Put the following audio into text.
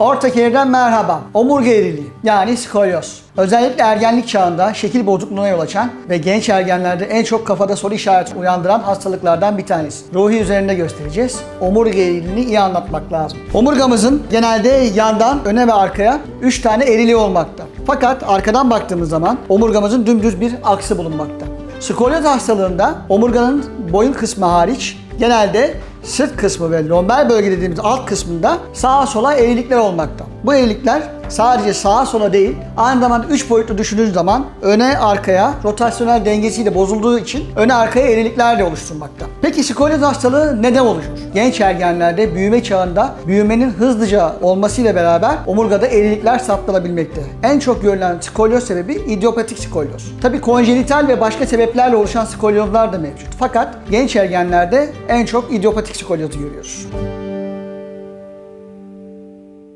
Orta keriden merhaba. Omurga eğriliği yani skolyoz. Özellikle ergenlik çağında şekil bozukluğuna yol açan ve genç ergenlerde en çok kafada soru işareti uyandıran hastalıklardan bir tanesi. Ruhi üzerinde göstereceğiz. Omurga eğriliğini iyi anlatmak lazım. Omurgamızın genelde yandan öne ve arkaya 3 tane eriliği olmakta. Fakat arkadan baktığımız zaman omurgamızın dümdüz bir aksı bulunmakta. Skolyoz hastalığında omurganın boyun kısmı hariç genelde sırt kısmı ve lomber bölge dediğimiz alt kısmında sağa sola eğrilikler olmakta. Bu eğrilikler sadece sağa sola değil, aynı zamanda 3 boyutlu düşündüğünüz zaman öne arkaya rotasyonel dengesiyle bozulduğu için öne arkaya eğrilikler de oluşturmakta. Peki skolyoz hastalığı neden oluşur? Genç ergenlerde büyüme çağında büyümenin hızlıca olmasıyla beraber omurgada eğrilikler saptanabilmekte. En çok görülen skolyoz sebebi idiopatik skolyoz. Tabii konjenital ve başka sebeplerle oluşan skolyozlar da mevcut. Fakat genç ergenlerde en çok idiopatik skolyozu görüyoruz.